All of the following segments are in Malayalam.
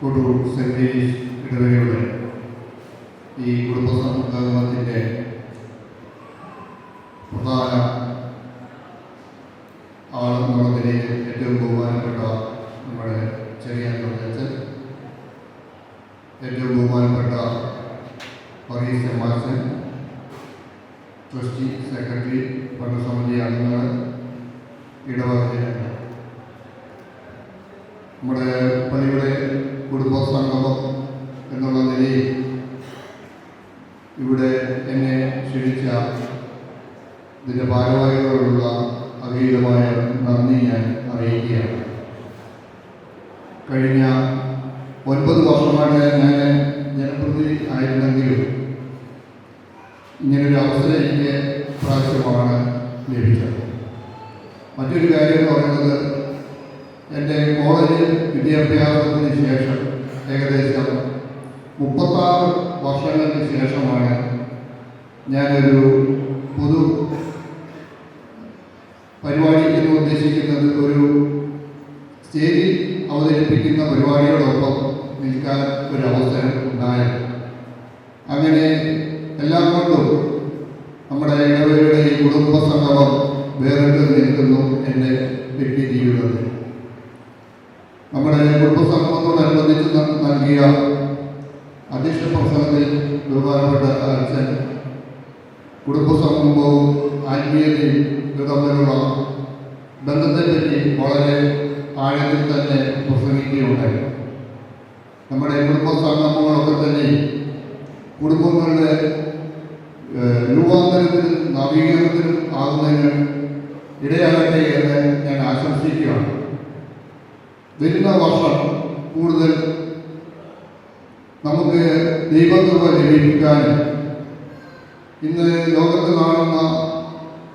കൊടൂർ മേരീസ് ഇടവകയുടെ ഈ കുടുംബസംഗമത്തിന്റെ പ്രധാന ആളെന്നുള്ള നിലയിൽ ഏറ്റവും ബഹുമാനപ്പെട്ട നമ്മുടെ ചെറിയ അച്ഛൻ ഏറ്റവും ബഹുമാനപ്പെട്ട പറീസ് എമാച്ചൻ ട്രസ്റ്റി സെക്രട്ടറി ഭരണസമിതി അംഗങ്ങൾ ഇടവക എന്നെ ക്ഷണിച്ച ഇതിന്റെ ഭാരവാഹികളോടുള്ള അഗീതമായ നന്ദി ഞാൻ അറിയിക്കുകയാണ്. കഴിഞ്ഞ ഒൻപത് വർഷമായിട്ട് ഞാൻ ജനപ്രതി ആയിരുന്നെങ്കിലും ഇങ്ങനൊരു അവസരം എനിക്ക് പ്രാവശ്യമാണ് ലഭിച്ചത്. മറ്റൊരു കാര്യം എന്ന് പറയുന്നത് എന്റെ കോളേജ് വിദ്യാഭ്യാസത്തിന് ശേഷം ഏകദേശം മുപ്പത്താറ് വർഷങ്ങൾക്ക് ശേഷമാണ് ഞാനൊരു പൊതു പരിപാടി എന്ന് ഉദ്ദേശിക്കുന്നത് ഒരു സ്റ്റേജിൽ അവതരിപ്പിക്കുന്ന പരിപാടിയോടൊപ്പം നിൽക്കാൻ ഒരു അവസരം ഉണ്ടായത് അങ്ങനെ എല്ലാം കൊണ്ടും നമ്മുടെ ഇടവരുടെ ഈ കുടുംബ സംഗമം വേറിട്ട് നിൽക്കുന്നു എന്റെ വ്യക്തി ജീവിതത്തിൽ. നമ്മുടെ കുടുംബ സംഗമത്തോടനുബന്ധിച്ച് നൽകിയ അധ്യക്ഷ പ്രസംഗത്തിൽ ബഹുമാനപ്പെട്ട അച്ഛൻ കുടുംബസംഗമവും ആത്മീയതയും തമ്മിലുള്ള ബന്ധത്തെപ്പറ്റി വളരെ ആഴത്തിൽ തന്നെ പ്രസംഗിക്കുകയുണ്ടായി. നമ്മുടെ കുടുംബസംഗമങ്ങളൊക്കെ തന്നെ കുടുംബങ്ങളുടെ രൂപാന്തരത്തിനും നവീകരണത്തിനും ആകുന്നതിന് ഇടയാകട്ടെ എന്ന് ഞാൻ ആശംസിക്കുകയാണ്. വരുന്ന വർഷം കൂടുതൽ നമുക്ക് ദൈവകൃപ ലഭിക്കാനും ഇന്ന് ലോകത്ത് കാണുന്ന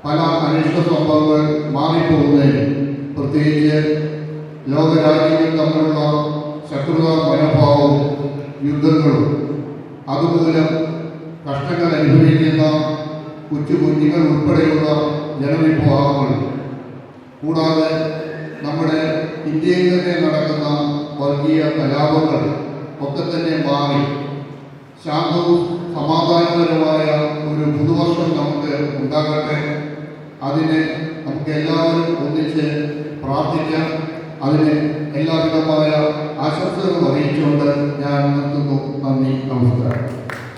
പല അനിഷ്ട സംഭവങ്ങൾ മാറിപ്പോകുന്നതിന് പ്രത്യേകിച്ച് ലോകരാജ്യങ്ങൾ തമ്മിലുള്ള ശത്രുത മനോഭാവവും യുദ്ധങ്ങളും അതുമൂലം കഷ്ടങ്ങൾ അനുഭവിക്കുന്ന കൊച്ചു കുഞ്ഞുങ്ങൾ ഉൾപ്പെടെയുള്ള ജനവിഭാഗങ്ങൾ. കൂടാതെ നമ്മുടെ ഇന്ത്യയിൽ തന്നെ നടക്കുന്ന വർഗീയ കലാപങ്ങൾ ഒക്കെ തന്നെ മാറി. ശാന്തവും സമാധാനപരമായ ഒരു പുതുവർഷം നമുക്ക് ഉണ്ടാകട്ടെ. അതിനെ നമുക്ക് എല്ലാവരും ഒന്നിച്ച് പ്രാർത്ഥിക്കാം. അതിന് എല്ലാവിധമായ ആശംസകളും അറിയിച്ചുകൊണ്ട് ഞാൻ നിർത്തുന്നു. നന്ദി നമസ്കാരം.